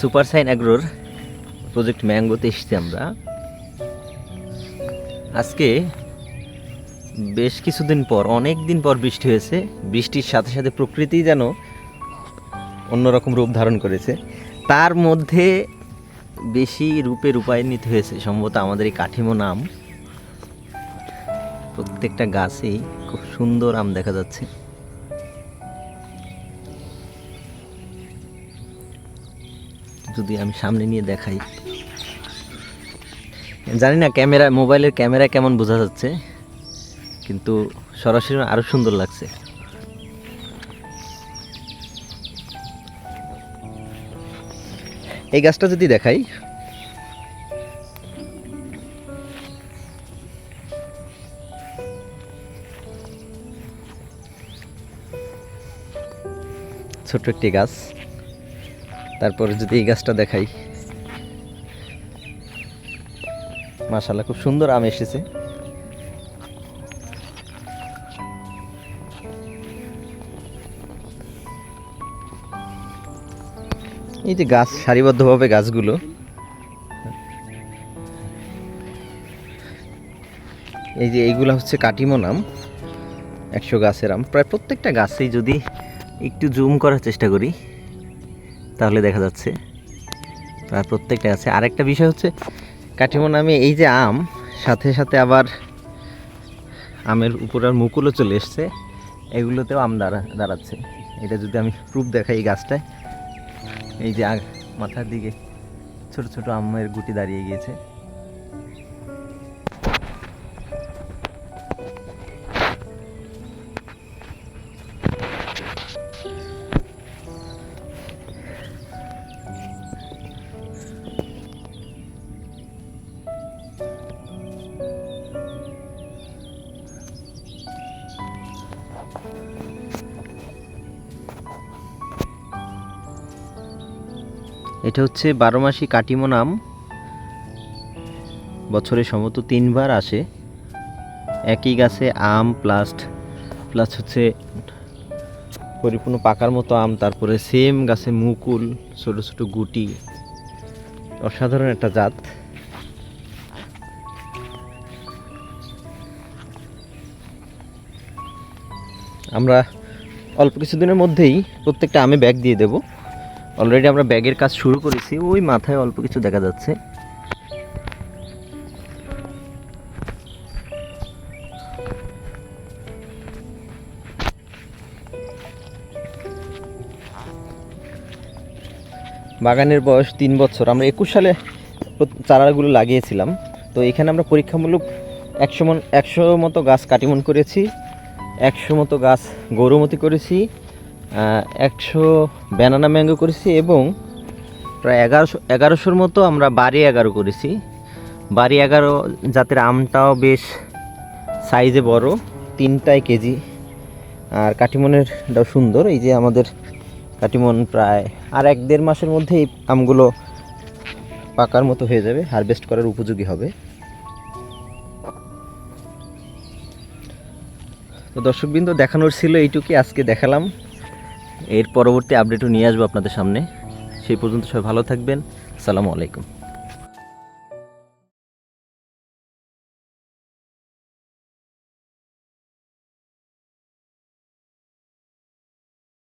Super sign অ্যাগ্রোর project ম্যাঙ্গোতে এসেছি আমরা। আজকে বেশ কিছুদিন পর অনেক দিন পর বৃষ্টি হয়েছে। বৃষ্টির সাথে সাথে প্রকৃতি যেন অন্যরকম রূপ ধারণ করেছে। তার মধ্যে বেশি রূপে রূপায়িত হয়েছে, সম্ভবত আমাদের এই কাঠিমো নাম। প্রত্যেকটা গাছেই খুব সুন্দর আম দেখা যাচ্ছে। যদি আমি সামনে নিয়ে দেখাই। জানি না ক্যামেরা, মোবাইলের ক্যামেরা কেমন বোঝা যাচ্ছে, কিন্তু সরাসরি আরও সুন্দর লাগছে। এই গাছটা যদি দেখাই। ছোট্ট একটি গাছ। তারপরে যদি এই গাছটা দেখাই। মাশাল্লাহ খুব সুন্দর আম এসেছে। এই যে গাছ, সারিবদ্ধভাবে গাছগুলো। এই যে এইগুলো হচ্ছে কাটিমো নাম একশো গাছের আম। প্রায় প্রত্যেকটা গাছেই যদি একটু জুম করার চেষ্টা করি তাহলে দেখা যাচ্ছে। প্রায় প্রত্যেকটা আছে। আরেকটা বিষয় হচ্ছে, কাঠিমন আমি এই যে আম, সাথে সাথে আবার আমের উপর আর মুকুলও চলে এসছে। এগুলোতেও আম দাঁড়া, দাঁড়াচ্ছে। এটা যদি আমি প্রুফ দেখাই এই গাছটায়। এই যে মাথার দিকে ছোট ছোট আমের গুটি দাঁড়িয়ে গিয়েছে। এটা হচ্ছে বারো মাসি কাটিমো নাম। বছরে সম্ভবত তিনবার আসে। একই গাছে আম প্লাস্ট প্লাস হচ্ছে পরিপূর্ণ পাকার মতো আম, তারপরে সেম গাছে মুকুল, ছোট ছোট গুটি। অসাধারণ একটা জাত। আমরা অল্প কিছুদিনের মধ্যেই প্রত্যেকটা আমে ব্যাগ দিয়ে দেব। অলরেডি আমরা ব্যাগের কাজ শুরু করেছি, ওই মাথায় অল্প কিছু দেখা যাচ্ছে। বাগানের বয়স তিন বছর। আমরা একুশ সালে চারাগুলো লাগিয়েছিলাম। তো এখানে আমরা পরীক্ষামূলক একশো মন একশো মতো গাছ কাটিমন করেছি, একশো মতো গাছ গৌরমতি করেছি একশো ব্যানানা ম্যাঙ্গো করেছি এবং প্রায় এগারোশো এগারোশোর মতো আমরা বাড়ি এগারো করেছি। বাড়ি এগারো জাতের আমটাও বেশ সাইজে বড়, তিনটায় কেজি। আর কাটিমনেরটাও সুন্দর, এই যে আমাদের কাটিমন প্রায় আর এক দেড় মাসের মধ্যে এই আমগুলো পাকার মতো হয়ে যাবে, হারভেস্ট করার উপযোগী হবে। তো দর্শকবৃন্দ, দেখানোর ছিল এইটুকুই, আজকে দেখালাম। এর পরবর্তী আপডেটও নিয়ে আসব আপনাদের সামনে। সেই পর্যন্ত সবাই ভালো থাকবেন। আসসালামু আলাইকুম।